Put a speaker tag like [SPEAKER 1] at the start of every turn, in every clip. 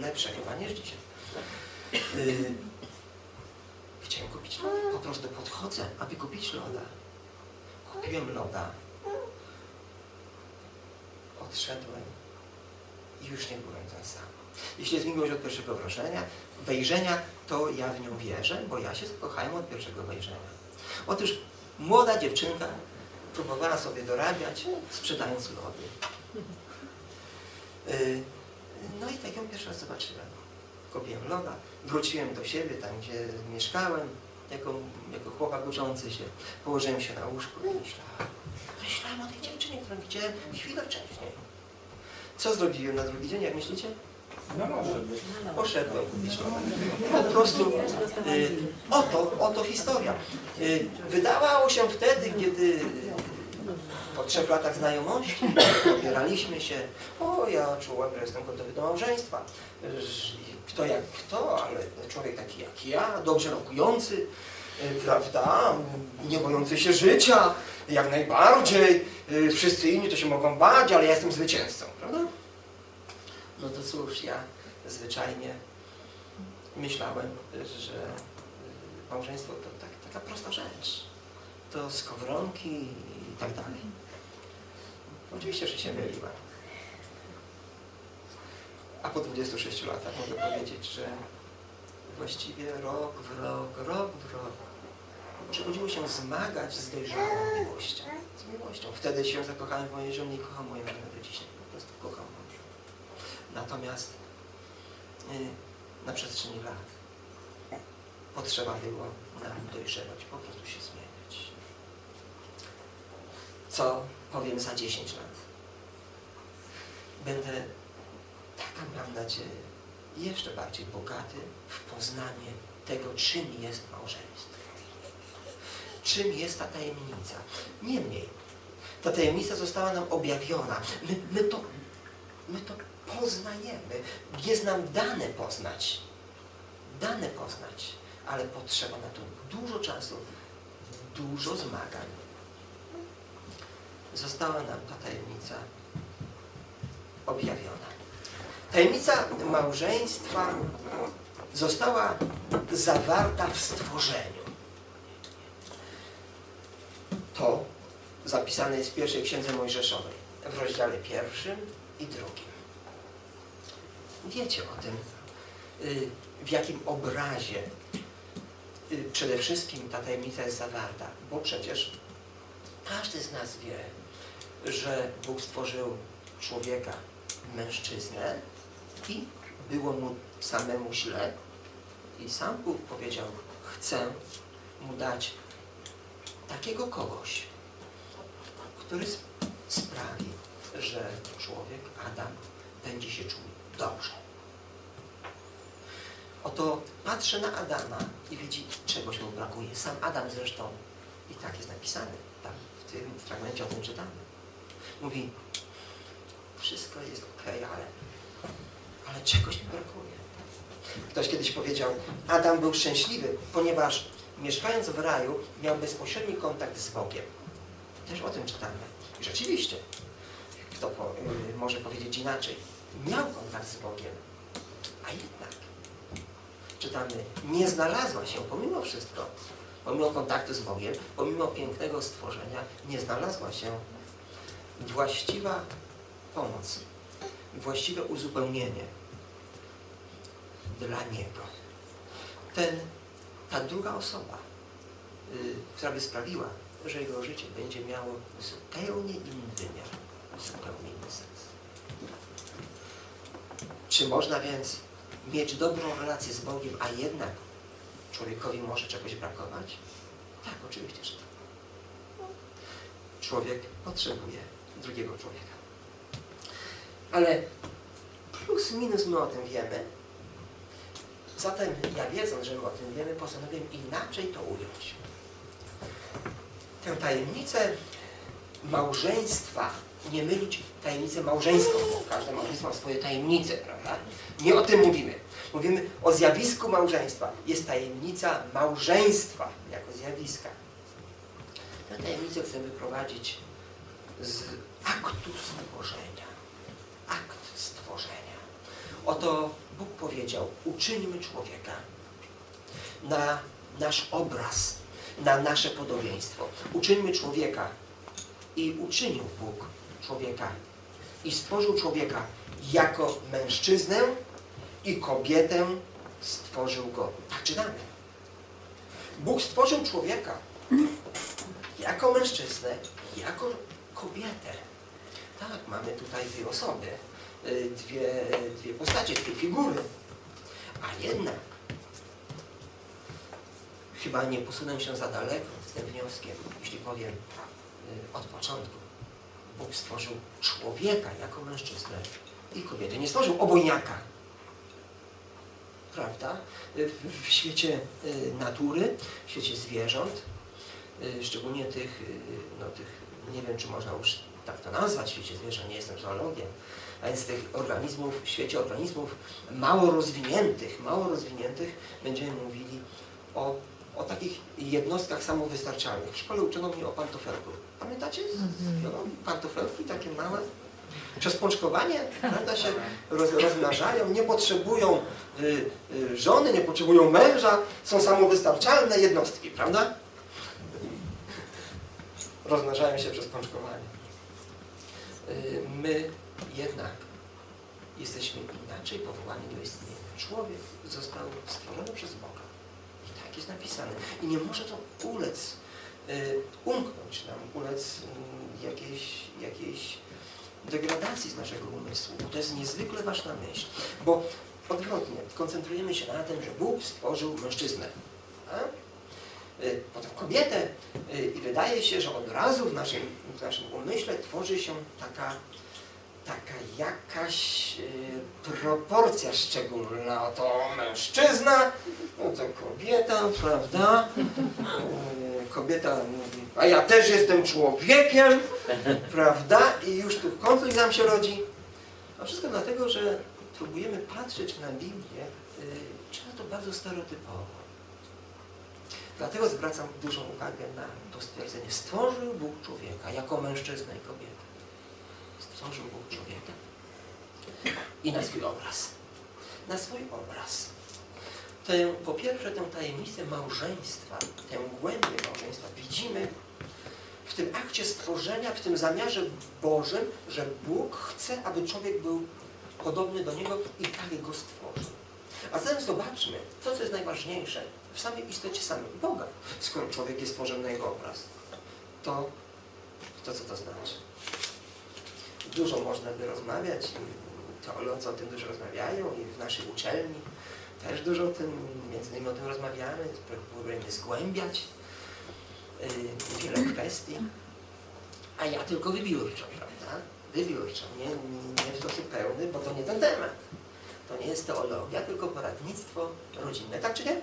[SPEAKER 1] lepsze chyba niż dzisiaj. Y, chciałem kupić loda. Po prostu podchodzę, aby kupić loda. Kupiłem loda. Odszedłem i już nie byłem ten sam. Jeśli jest miłość od pierwszego wrażenia, wejrzenia, to ja w nią wierzę, bo ja się zakochałem od pierwszego wejrzenia. Otóż młoda dziewczynka próbowała sobie dorabiać, sprzedając lody. Y, No i tak ją pierwszy raz zobaczyłem. Kupiłem loda, wróciłem do siebie, tam gdzie mieszkałem, jako, jako chłopak uczący się. Położyłem się na łóżku i myślałem, myślałem o tej dziewczynie, którą widziałem chwilę wcześniej. Co zrobiłem na drugi dzień, jak myślicie?
[SPEAKER 2] No może.
[SPEAKER 1] Poszedłem kupić loda. Po prostu y, oto, oto historia. Y, wydawało się wtedy, kiedy po trzech latach znajomości opieraliśmy się, o ja czułem, że jestem gotowy do małżeństwa. Że Kto jak kto, ale człowiek taki jak ja, dobrze rokujący, prawda, nie bojący się życia, jak najbardziej. Wszyscy inni to się mogą bać, ale ja jestem zwycięzcą, prawda? No to cóż, ja zwyczajnie myślałem, że małżeństwo to tak, taka prosta rzecz. To skowronki i tak dalej. Oczywiście, że się myliłem. A po 26 latach mogę powiedzieć, że właściwie rok w rok, rok w rok przychodziło się zmagać z dojrzałą miłością. Z miłością. Wtedy się zakochałem w mojej żonie i kocham moją żonę do dzisiaj. Po prostu kocham moją żonę. Natomiast y, na przestrzeni lat potrzeba było nam dojrzewać, po prostu się zmieniać. Co powiem za 10 lat? Będę, taka mam nadzieję, jeszcze bardziej bogaty w poznanie tego, czym jest małżeństwo. Czym jest ta tajemnica. Niemniej, ta tajemnica została nam objawiona. My, my, to, my to poznajemy. Jest nam dane poznać. Dane poznać, ale potrzeba na to dużo czasu, dużo zmagań. Została nam ta tajemnica objawiona. Tajemnica małżeństwa została zawarta w stworzeniu. To zapisane jest w pierwszej księdze Mojżeszowej, w rozdziale pierwszym i drugim. Wiecie o tym, y, w jakim obrazie y, przede wszystkim ta tajemnica jest zawarta, bo przecież każdy z nas wie, że Bóg stworzył człowieka, mężczyznę i było mu samemu źle i sam Bóg powiedział, chcę mu dać takiego kogoś, który sp- sprawi, że człowiek, Adam, będzie się czuł dobrze. Oto patrzę na Adama i widzi, czegoś mu brakuje. Sam Adam zresztą, i tak jest napisane, tam w tym fragmencie o tym czytamy. Mówi, wszystko jest ok, ale, ale czegoś mi brakuje. Ktoś kiedyś powiedział, Adam był szczęśliwy, ponieważ mieszkając w raju miał bezpośredni kontakt z Bogiem. Też o tym czytamy. I rzeczywiście, kto po, y, może powiedzieć inaczej, miał kontakt z Bogiem, a jednak czytamy, nie znalazła się pomimo wszystko, pomimo kontaktu z Bogiem, pomimo pięknego stworzenia, nie znalazła się właściwa pomoc, właściwe uzupełnienie dla Niego. Ten, ta druga osoba, y, która by sprawiła, że jego życie będzie miało zupełnie inny wymiar, zupełnie inny sens. Czy można więc mieć dobrą relację z Bogiem, a jednak człowiekowi może czegoś brakować? Tak, oczywiście, że tak. Człowiek potrzebuje drugiego człowieka. Ale plus minus my o tym wiemy. Zatem ja wiedząc, że my o tym wiemy, postanowiłem inaczej to ująć. Tę tajemnicę małżeństwa nie mylić tajemnicę małżeńską, bo każde małżeństwo ma swoje tajemnice, prawda? Nie o tym mówimy. Mówimy o zjawisku małżeństwa. Jest tajemnica małżeństwa jako zjawiska. Tę tajemnicę chcę wyprowadzić z aktu stworzenia. Akt stworzenia. Oto Bóg powiedział, uczyńmy człowieka na nasz obraz, na nasze podobieństwo. Uczyńmy człowieka. I uczynił Bóg człowieka. I stworzył człowieka jako mężczyznę i kobietę stworzył go. Tak czytamy. Bóg stworzył człowieka jako mężczyznę, jako kobietę. Tak, mamy tutaj dwie osoby, y, dwie, dwie postacie, dwie figury. A jednak chyba nie posunę się za daleko z tym wnioskiem, jeśli powiem y, od początku. Bóg stworzył człowieka jako mężczyznę i kobietę. Nie stworzył obojniaka. Prawda? Y, W, świecie natury, w świecie zwierząt, szczególnie tych, no tych, nie wiem czy można już tak to nazwać, w świecie zwierząt, nie jestem zoologiem, a więc tych organizmów, w świecie organizmów mało rozwiniętych, mało rozwiniętych będziemy mówili o, o takich jednostkach samowystarczalnych. W szkole uczono mnie o pantofelku. Pamiętacie z biologii? Pantofelki takie małe? Przez pączkowanie prawda, się roz, rozmnażają, nie potrzebują y, y, żony, nie potrzebują męża, są samowystarczalne jednostki, prawda? Rozmnażają się przez pączkowanie. Y, my jednak jesteśmy inaczej powołani do istnienia. Człowiek został stworzony przez Boga. I tak jest napisane. I nie może to ulec, y, umknąć nam, ulec y, jakiejś, jakiejś degradacji z naszego umysłu. To jest niezwykle ważna myśl. Bo odwrotnie, koncentrujemy się na tym, że Bóg stworzył mężczyznę. A? Y, Potem kobietę y, i wydaje się, że od razu w naszym, w naszym umyśle tworzy się taka taka jakaś y, proporcja szczególna. To mężczyzna, no to kobieta, prawda? Kobieta mówi, a ja też jestem człowiekiem, prawda? I już tu konflikt nam się rodzi. A wszystko dlatego, że próbujemy patrzeć na Biblię często bardzo stereotypowo. Dlatego zwracam dużą uwagę na to stwierdzenie. Stworzył Bóg człowieka jako mężczyznę i kobietę stworzył Bóg człowieka i na swój obraz. Na swój obraz. Tę, po pierwsze, tę tajemnicę małżeństwa, tę głębię małżeństwa widzimy w tym akcie stworzenia, w tym zamiarze Bożym, że Bóg chce, aby człowiek był podobny do Niego i tak go stworzył. A zatem zobaczmy, co jest najważniejsze w samej istocie samej Boga, skoro człowiek jest stworzony na Jego obraz. To, to co to znaczy? dużo można by rozmawiać, teolodzy o tym dużo rozmawiają i w naszej uczelni też dużo o tym, między innymi o tym rozmawiamy, próbujemy zgłębiać yy, wiele kwestii, a ja tylko wybiórczo, prawda? Wybiórczo, nie, nie w sposób pełny, bo to nie ten temat. To nie jest teologia, tylko poradnictwo rodzinne, tak czy nie?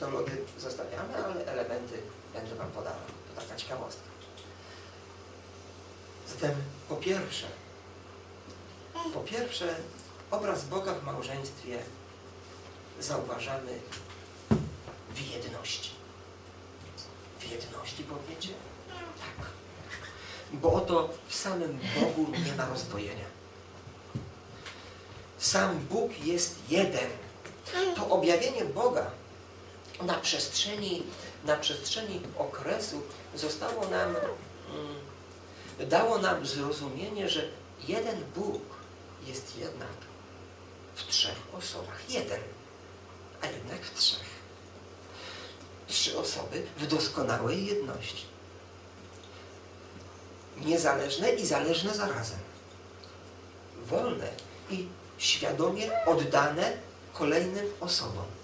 [SPEAKER 1] Teologię zostawiamy, ale elementy będę Wam podawał. To taka ciekawostka. Zatem po pierwsze, po pierwsze, obraz Boga w małżeństwie zauważamy w jedności. W jedności powiecie? Tak. Bo oto w samym Bogu nie ma rozdwojenia. Sam Bóg jest jeden. To objawienie Boga na przestrzeni, na przestrzeni okresu zostało nam mm, dało nam zrozumienie, że jeden Bóg jest jednak w trzech osobach. Jeden, a jednak w trzech. Trzy osoby w doskonałej jedności. Niezależne i zależne zarazem. Wolne i świadomie oddane kolejnym osobom.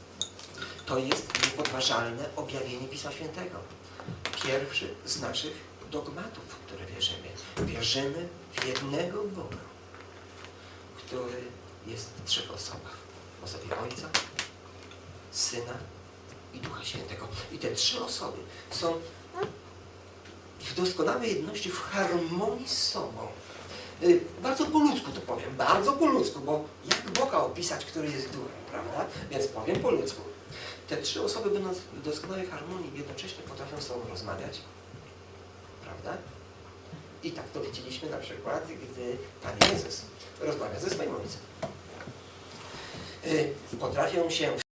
[SPEAKER 1] To jest niepodważalne objawienie Pisma Świętego. Pierwszy z naszych dogmatów, w które wierzymy. Wierzymy w jednego Boga, który jest w trzech osobach. W osobie Ojca, Syna i Ducha Świętego. I te trzy osoby są w doskonałej jedności, w harmonii z sobą. Y, Bardzo po ludzku to powiem, bardzo po ludzku, bo jak Boga opisać, który jest duchem, prawda? Więc powiem po ludzku. Te trzy osoby będąc w doskonałej harmonii jednocześnie potrafią z sobą rozmawiać, prawda? I tak to widzieliśmy na przykład, gdy Pan Jezus rozmawia ze swoim Ojcem. y, potrafią się